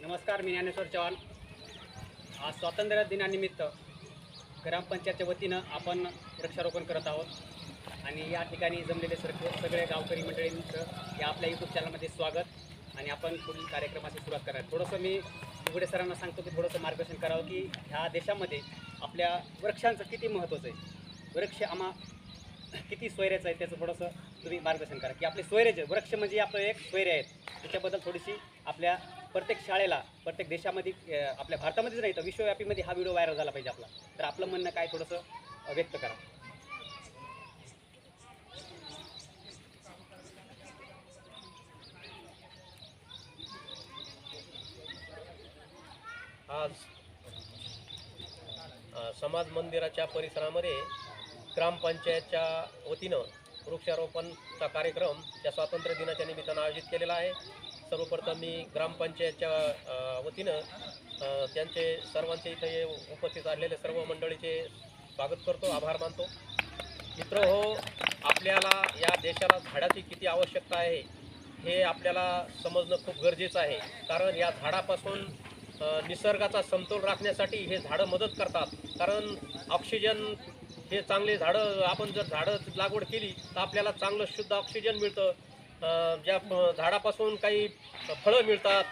नमस्कार मी ज्ञानेश्वर चव्हाण. आज स्वातंत्र्य दिनानिमित्त ग्रामपंचायतच्या वतीनं आपण वृक्षारोपण करत आहोत. आणि या ठिकाणी जमलेले सर सगळे गावकरी मंडळी मित्र या आपल्या यूट्यूब चॅनलमध्ये स्वागत. आणि आपण पुढील कार्यक्रमाची सुरुवात करायला थोडंसं मी उघडे सरांना सांगतो की थोडंसं मार्गदर्शन करावं की ह्या देशामध्ये आपल्या वृक्षांचं किती महत्त्वाचं आहे. वृक्ष आम्हा किती सोयऱ्याचं आहे त्याचं थोडंसं तुम्ही मार्गदर्शन करा. की आपले सोयरे वृक्ष म्हणजे आपलं एक सोयरे आहेत. त्याच्याबद्दल थोडीशी आपल्या प्रत्येक शाळेला प्रत्येक देशामध्ये आपल्या भारतामध्येच नाही तर विश्वव्यापीमध्ये हा व्हिडिओ व्हायरल झाला पाहिजे आपला. तर आपलं म्हणणं काय थोडंसं व्यक्त करा. आज समाज मंदिराच्या परिसरामध्ये ग्रामपंचायतच्या वतीनं वृक्षारोपणचा कार्यक्रम त्या स्वातंत्र्य दिनाच्या निमित्तानं आयोजित केलेला आहे. सर्वप्रथम मी ग्रामपंचायतच्या वतीनं त्यांचे सर्वांचे इथे उपस्थित असलेले सर्व मंडळीचे स्वागत करतो आभार मानतो. मित्र हो आपल्याला या देशाला झाडाची किती आवश्यकता आहे हे आपल्याला समजणं खूप गरजेचं आहे. कारण या झाडापासून निसर्गाचा समतोल राखण्यासाठी हे झाडं मदत करतात. कारण ऑक्सिजन हे चांगले झाडं आपण जर झाडं लागवड केली तर आपल्याला चांगलं शुद्ध ऑक्सिजन मिळतं. ज्या झाडापासून काही फळं मिळतात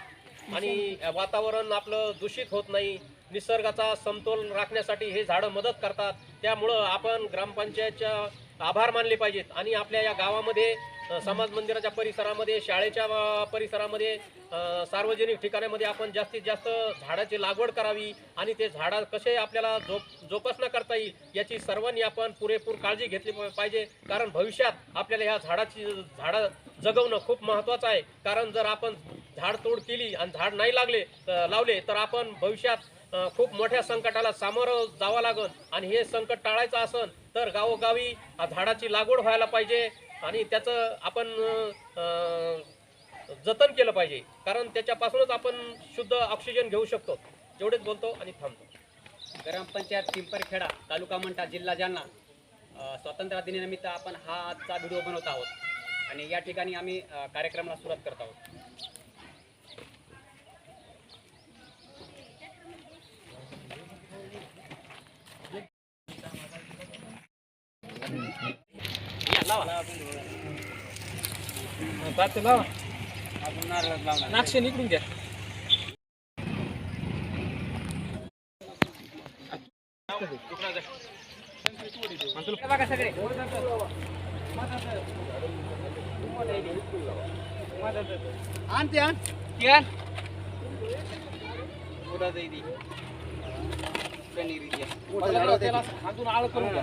आणि वातावरण आपलं दूषित होत नाही. निसर्गाचा समतोल राखण्यासाठी हे झाडं मदत करतात. त्यामुळं आपण ग्रामपंचायतच्या आभार मानले पाहिजेत. आणि आपल्या या गावामध्ये समाज मंदिराच्या परिसरामध्ये शाळेच्या परिसरामध्ये सार्वजनिक ठिकाणामध्ये आपण जास्तीत जास्त झाडाची लागवड करावी आणि ते झाडा कसे आपल्याला जोप जोपासना करता येईल याची सर्वांनी आपण पुरेपूर काळजी घेतली पाहिजे. कारण भविष्यात आपल्याला ह्या झाडाची झाडं जगवणं खूप महत्त्वाचं आहे. कारण जर आपण झाड तोड केली आणि झाड नाही लागले लावले तर आपण भविष्यात खूप मोठ्या संकटाला सामोरं जावं लागन. आणि हे संकट टाळायचं असन तर गावोगावी झाडाची लागवड व्हायला पाहिजे. आणि त्याचं आपण जतन केलं पाहिजे. कारण त्याच्यापासूनच आपण शुद्ध ऑक्सिजन घेऊ शकतो. जेवढेच बोलतो आणि थांबतो. ग्रामपंचायत पिंपरखेडा तालुका मंठा जिल्हा जालना स्वातंत्र्य दिनानिमित्त आपण हा आजचा व्हिडिओ बनवत आहोत. आणि या ठिकाणी आम्ही कार्यक्रमाला सुरुवात करत आहोत. या, लावा. आपण नारळच लावणार. नाक्षे निकडून घ्या हे बघा सगळे आण ते आण ते आण पुरा जाई दी पनीर द्या. हातून आळ करून घ्या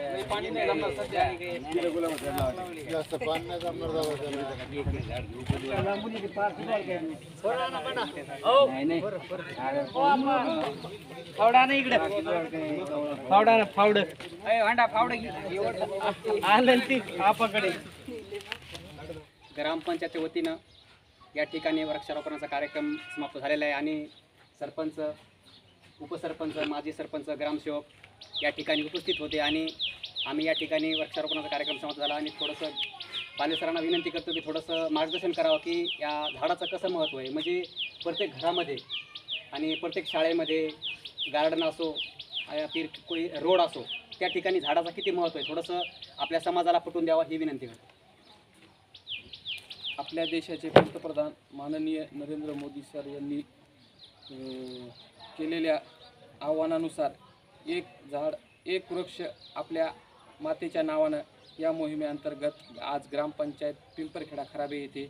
थोडं जास्त पाणी नाही जमणार फावडा नाही इकडे फावडा ना फावड भांडा फावड आलं ती आपाकडे ग्रामपंचायतच्या वतीनं या ठिकाणी वृक्षारोपणाचा कार्यक्रम समाप्त झालेला आहे आणि सरपंच उपसरपंच माजी सरपंच ग्रामसेवक या ठिकाणी उपस्थित होते आणि आम्ही या ठिकाणी वृक्षारोपणाचा कार्यक्रम समाप्त झाला आणि थोडंसं पालेसरांना विनंती करतो की थोडंसं मार्गदर्शन करावं की या झाडाचं कसं महत्त्व आहे. म्हणजे प्रत्येक घरामध्ये आणि प्रत्येक शाळेमध्ये गार्डन असो अ, फिर कोई रोड असो त्या ठिकाणी झाडाचं किती महत्त्व आहे? थोडंसं आपल्या समाजाला पटवून द्यावं ही विनंती करतो. आपल्या देशाचे पंतप्रधान माननीय नरेंद्र मोदी सर यांनी केलेल्या आव्हानानुसार एक झाड एक वृक्ष आपल्या मातेच्या नावानं या मोहिमेअंतर्गत आज ग्रामपंचायत पिंपरखेडा खराबे येथे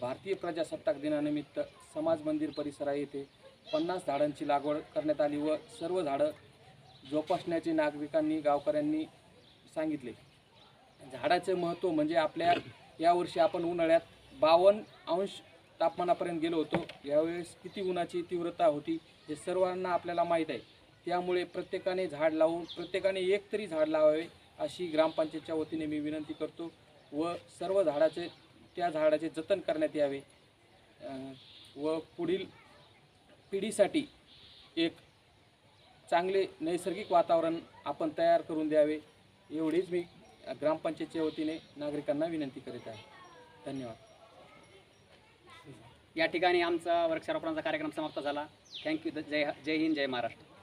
भारतीय प्रजासत्ताक दिनानिमित्त समाज मंदिर परिसरा येथे पन्नास झाडांची लागवड करण्यात आली व सर्व झाडं जोपासण्याचे नागरिकांनी गावकऱ्यांनी सांगितले. झाडाचे महत्त्व म्हणजे आपल्या यावर्षी आपण उन्हाळ्यात बावन्न अंश तापमानापर्यंत गेलो होतो. यावेळेस किती उन्हाची तीव्रता होती हे सर्वांना आपल्याला माहीत आहे. त्यामुळे प्रत्येकाने झाड लावून प्रत्येकाने एक तरी झाड लावावे अशी ग्रामपंचायतच्या वतीने मी विनंती करतो व सर्व झाडाचे त्या झाडाचे जतन करण्यात यावे. व पुढील पिढीसाठी एक चांगले नैसर्गिक वातावरण आपण तयार करून द्यावे एवढीच मी ग्रामपंचायतच्या वतीने नागरिकांना विनंती करीत आहे. धन्यवाद. या ठिकाणी आमचा वृक्षारोपणाचा कार्यक्रम समाप्त झाला. थँक्यू जय जय हिंद जय महाराष्ट्र.